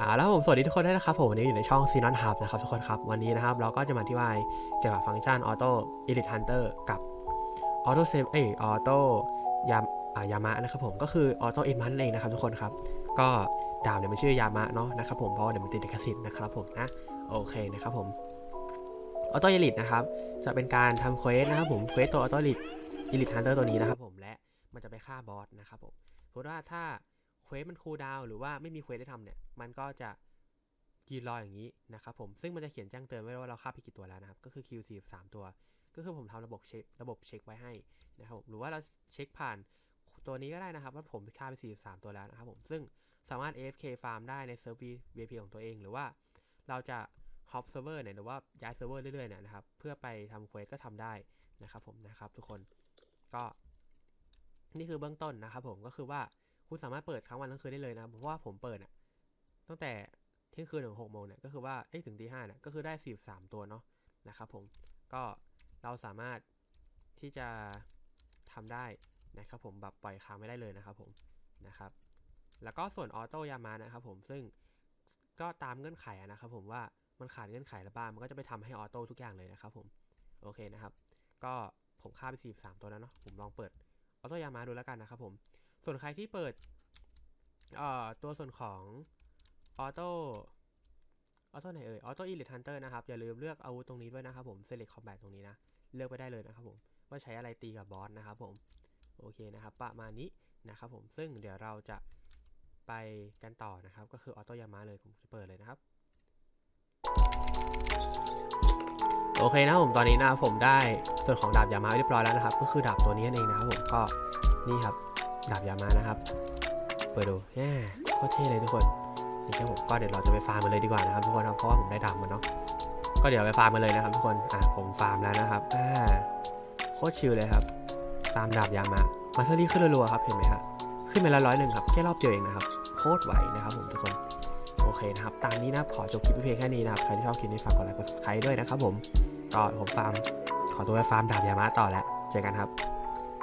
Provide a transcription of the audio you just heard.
อ่าแล้วผมสวัสดีทุกคนด้วยนะครับผมวันนี้อยู่ในช่องซีนอนฮับนะครับทุกคนครับ วันนี้นะครับเราก็จะมาอธิบายเกี่ยวกับฟังก์ชันออโต้อิลิทฮันเตอร์กับออโต้เซฟเอออโต้ยามอ่ายามะนะครับผมก็คือออโต้เอ็นมันเองนะครับทุกคนครับ ก็ดาบเนี่ยมันชื่อยามะเนาะนะครับผมเพราะเดี๋ยวมันติดลิขสิทธิ์นะครับผมนะโอเคนะครับผมออโต้อิลิทนะครับจะเป็นการทำเควสนะครับผมเควสตัวออโต้อิลิทอิลิทฮันเตอร์ตัวนี้นะครับผมและมันจะไปฆ่าบอสนะครับผมสมมติว่าถ้า เควสมันคูลดาวหรือว่าไม่มีเควสได้ทำเนี่ย มันก็จะยืนรออย่างนี้นะครับผม ซึ่งมันจะเขียนแจ้งเตือนไว้ว่าเราฆ่าไปกี่ตัวแล้วนะครับ ก็คือ Q 4 3ตัว ก็คือผมทำระบบเช็คระบบเช็คไว้ให้นะครับผม หรือว่าเราเช็คผ่านตัวนี้ก็ได้นะครับ ว่าผมฆ่าไป 43 ตัวแล้วนะครับผม ซึ่งสามารถ AFK ฟาร์มได้ในเซิร์ฟ VP ของตัวเอง หรือว่าเราจะฮอปเซิร์ฟเวอร์เนี่ยหรือว่าย้ายเซิร์ฟเวอร์เรื่อยๆเนี่ยนะครับ เพื่อไปทำเควสก็ทำได้นะครับผมนะครับทุกคน ก็ นี่คือเบื้องต้นนะครับผมก็คือว่า คุณสามารถเปิดทั้งวันทั้งคืนได้เลยนะครับเพราะว่าผมเปิดอะตั้งแต่เที่ยงคืนถึงหกโมงเนี่ยก็คือว่าเอ้ยถึงตีห้าเนี่ยก็คือได้สี่สามตัวเนาะนะครับผมก็เราสามารถที่จะทำได้นะครับผมแบบปล่อยค้างไม่ได้เลยนะครับผมนะครับ แล้วก็ส่วนออโต้ยามานะครับผมซึ่งก็ตามเงื่อนไขนะครับผมว่ามันขาดเงื่อนไขละบ้างมันก็จะไปทำให้ออโต้ทุกอย่างเลยนะครับผมโอเคนะครับ ก็ผมฆ่าไป43 ตัวแล้วเนาะผมลองเปิดออโต้ยามาดูแล้วกันนะครับผม ส่วนใครที่เปิดเอ่อตัวส่วนของออโต้ออโต้ไหนเอ่ยออโต้อีลิทฮันเตอร์นะครับ อย่าลืมเลือกอาวุธตรงนี้ด้วยนะครับผม Select Combat ตรงนี้นะ เลือกไปได้เลยนะครับผม ว่าใช้อะไรตีกับบอสนะครับผม โอเคนะครับ ประมาณนี้นะครับผม ซึ่งเดี๋ยวเราจะไปกันต่อนะครับ ก็คือออโต้ยามาเลย ผมจะเปิดเลยนะครับ โอเคนะครับผมตอนนี้นะครับผมได้ส่วนของดาบยามาเรียบร้อยแล้วนะครับ ก็คือดาบตัวนี้นั่นเองนะครับผม ก็นี่ครับ ดาบยามานะครับ เปิดดูแย่โคตรเท่เลยทุกคนนี่ครับผมก็เดี๋ยวเราจะไปฟาร์มมันเลยดีกว่านะครับทุกคนเพราะว่าผมได้ดาบมันเนาะก็เดี๋ยวไปฟาร์มมันเลยนะครับทุกคนอะผมฟาร์มแล้วนะครับอ่าโคตรชิลเลยครับ ตามดาบยามามาเทอรี่ขึ้นรัวๆครับเห็นไหมครับขึ้นไปแล้วร้อยหนึ่งครับแค่รอบเดียวเองนะครับโคตรไหวนะครับผมทุกคนโอเคนะครับตามนี้นะขอจบคลิปว้เพียงแค่นี้นะครับใครที่ชอบคลิปนี้ฝากกดไลค์กดซับสไครต์ด้วยนะครับผมก็ผมฟาร์มขอตัวไปฟาร์มดาบยามาต่อแล้วเจอกันครับ